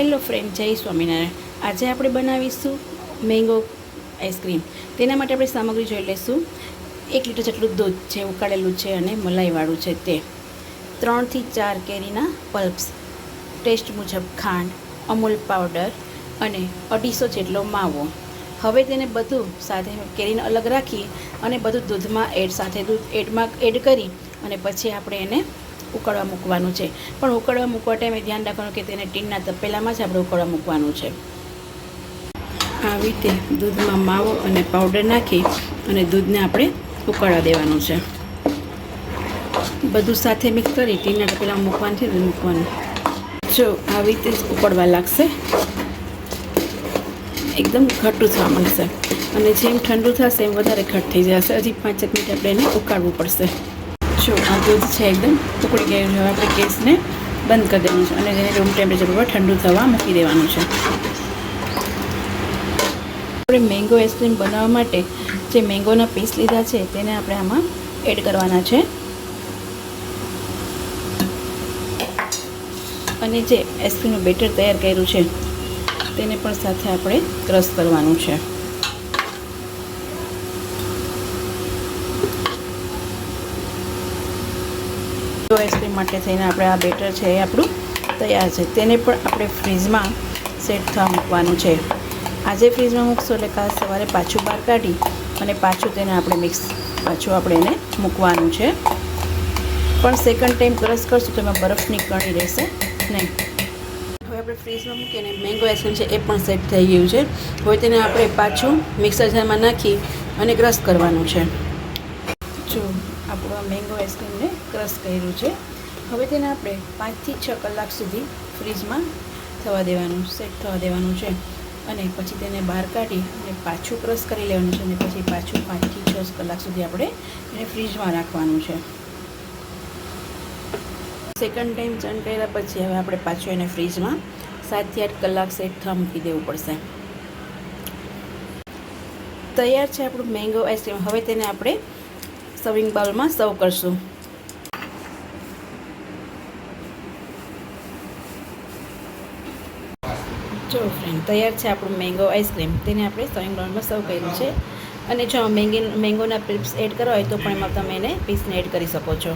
Hello friend જય સ્વામિનારાયણ. આજે આપણે બનાવીશું મેંગો આઈસ્ક્રીમ તેના માટે આપણે સામગ્રી જોઈ લઈશું. એક લીટર જેટલું દૂધ જે ઉકાળેલું છે અને મલાઈવાળું છે તે. ત્રણથી ચાર કેરીના પલ્પ્સ. ટેસ્ટ મુજબ ખાંડ, અમૂલ પાવડર અને અઢીસો જેટલો માવો. હવે તેને બધું સાથે કેરીને અલગ રાખી અને બધું દૂધમાં એડ સાથે દૂધ એડમાં એડ કરી અને પછી આપણે એને ઉકળવા મૂકવાનું છે. પણ ઉકળવા મૂકવા ટાઈમે ધ્યાન રાખવાનું કે તેને ટીનના તપેલામાં જ આપણે ઉકળવા મૂકવાનું છે. આવી રીતે દૂધમાં માવો અને પાવડર નાખી અને દૂધને આપણે ઉકળવા દેવાનું છે. બધું સાથે મિક્સ કરી ટીનના તપેલામાં મૂકવાનું છે મૂકવાનું. જો આવી રીતે ઉકળવા લાગશે. એકદમ ઘટું થવા મળશે અને જેમ ઠંડુ થશે એમ વધારે ઘટ થઈ જશે. હજી પાંચ એક મિનિટ આપણે એને ઉકાળવું પડશે. જો આ દૂધ છે એકદમ ઉકળી ગયું છે આપણે ગેસને બંધ કરી દેવાનું છે અને તેને રૂમ ટેમ્પરેચર પર ઠંડુ થવા મૂકી દેવાનું છે. આપણે મેંગો આઈસ્ક્રીમ બનાવવા માટે જે મેંગોના પીસ લીધા છે તેને આપણે આમાં એડ કરવાના છે. અને જે આઈસ્ક્રીમનું બેટર તૈયાર કર્યું છે તેને પણ સાથે આપણે ક્રશ કરવાનું છે. આઈસ્ક્રીમ માટે થઈને આપણે આ બેટર છે એ આપણું તૈયાર છે. તેને પણ આપણે ફ્રીજમાં સેટ થવા મૂકવાનું છે. આજે ફ્રીજમાં મૂકશો એટલે કાલ સવારે પાછું બહાર કાઢી અને પાછું તેને આપણે મિક્સ પાછું આપણે એને મૂકવાનું છે. પણ સેકન્ડ ટાઈમ ક્રશ કરશું તો એમાં બરફની કણી રહેશે નહીં. હવે આપણે ફ્રીજમાં મૂકીને મેંગો આઈસ્ક્રીમ છે એ પણ સેટ થઈ ગયું છે. હવે તેને આપણે પાછું મિક્સર જારમાં નાખી અને ક્રશ કરવાનું છે. જો આપણું આ મેંગો આઈસ્ક્રીમને ક્રશ કર્યું છે, હવે તેને આપણે પાંચથી છ કલાક સુધી ફ્રીજમાં થવા દેવાનું સેટ થવા દેવાનું છે. અને પછી તેને બહાર કાઢી અને પાછું ક્રશ કરી લેવાનું છે અને પછી પાછું પાંચથી છ કલાક સુધી આપણે એને ફ્રીજમાં રાખવાનું છે. સેકન્ડ ટાઈમ ચણ પછી હવે આપણે પાછું એને ફ્રીજમાં સાતથી આઠ કલાક સેટ થવા મૂકી દેવું પડશે. તૈયાર છે આપણું મેંગો આઈસ્ક્રીમ હવે તેને આપણે સર્વિંગ બાઉલમાં સર્વ કરશું. જો ફ્રેન્ડ તૈયાર છે આપણું મેંગો આઈસ્ક્રીમ તેને આપણે સર્વિંગ બાઉલમાં સર્વ કર્યું છે. અને જો મેંગી મેંગોના પીપ્સ એડ કરવા હોય તો પણ એમાં તમે એને પીસને એડ કરી શકો છો.